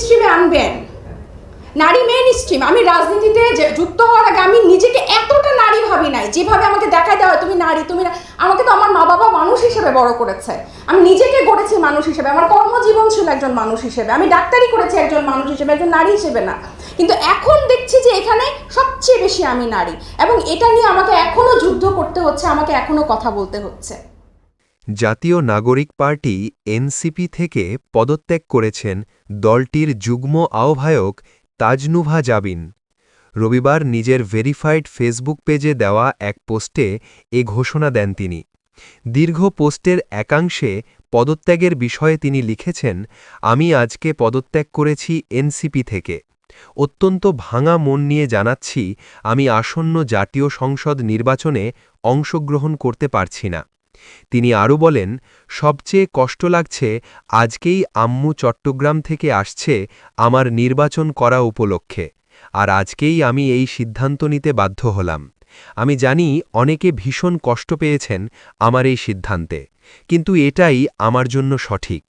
স্ট্রিমে আনবেন। নারী main stream আমি রাজনীতিতে যুক্ত হওয়ার আগে আমি নিজেকে এতটা নারী ভাবি নাই, যেভাবে আমাকে দেখা দেওয়া তুমি নারী, তুমি আমাকে তো আমার মা বাবা মানুষ হিসেবে বড় করেছে। আমি নিজেকে গড়েছি মানুষ হিসেবে, আমার কর্মজীবন ছিল একজন মানুষ হিসেবে, আমি ডাক্তারি করেছি একজন মানুষ হিসেবে, একজন নারী হিসেবে না। কিন্তু এখন দেখছি যে এখানে সবচেয়ে বেশি আমি নারী, এবং এটা নিয়ে আমাকে এখনও যুদ্ধ করতে হচ্ছে, আমাকে এখনও কথা বলতে হচ্ছে। জাতীয় নাগরিক পার্টি এনসিপি থেকে পদত্যাগ করেছেন দলটির যুগ্ম আহ্বায়ক তাজনুভা জাবিন। রবিবার নিজের ভেরিফাইড ফেসবুক পেজে দেওয়া এক পোস্টে এ ঘোষণা দেন তিনি। দীর্ঘ পোস্টের একাংশে পদত্যাগের বিষয়ে তিনি লিখেছেন, আমি আজকে পদত্যাগ করেছি এনসিপি থেকে। অত্যন্ত ভাঙা মন নিয়ে জানাচ্ছি, আমি আসন্ন জাতীয় সংসদ নির্বাচনে অংশগ্রহণ করতে পারছি না। তিনি আরও বলেন, সবচেয়ে কষ্ট লাগছে আজকেই আম্মু চট্টগ্রাম থেকে আসছে আমার নির্বাচন করা উপলক্ষে, আর আজকেই আমি এই সিদ্ধান্ত নিতে বাধ্য হলাম। আমি জানি অনেকে ভীষণ কষ্ট পেয়েছেন আমার এই সিদ্ধান্তে, কিন্তু এটাই আমার জন্য সঠিক।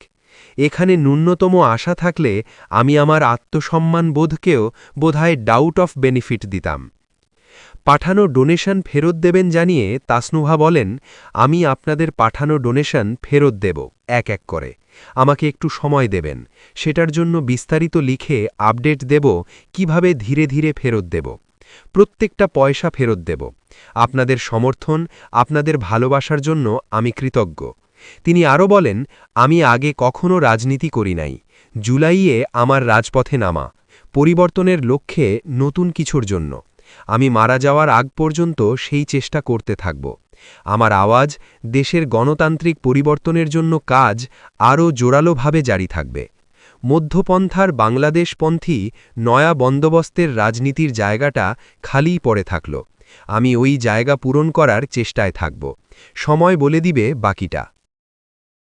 এখানে ন্যূনতম আশা থাকলে আমি আমার আত্মসম্মান বোধকেও বোধহয় ডাউট অফ বেনিফিট দিতাম। পাঠানো ডোনেশন ফেরত দেবেন জানিয়ে তাসনুভা বলেন, আমি আপনাদের পাঠানো ডোনেশন ফেরত দেব, এক এক করে। আমাকে একটু সময় দেবেন। সেটার জন্য বিস্তারিত লিখে আপডেট দেব, কীভাবে ধীরে ধীরে ফেরত দেব। প্রত্যেকটা পয়সা ফেরত দেব। আপনাদের সমর্থন, আপনাদের ভালোবাসার জন্য আমি কৃতজ্ঞ। তিনি আরও বলেন, আমি আগে কখনো রাজনীতি করি নাই। জুলাইয়ে আমার রাজপথে নামা। পরিবর্তনের লক্ষ্যে নতুন কিছুর জন্য। আমি মারা যাওয়ার আগ পর্যন্ত সেই চেষ্টা করতে থাকব। আমার আওয়াজ দেশের গণতান্ত্রিক পরিবর্তনের জন্য কাজ আরও জোরালোভাবে জারি থাকবে। মধ্যপন্থার বাংলাদেশপন্থী নয়া বন্দোবস্তের রাজনীতির জায়গাটা খালিই পড়ে থাকল। আমি ওই জায়গা পূরণ করার চেষ্টায় থাকব। সময় বলে দিবে বাকিটা।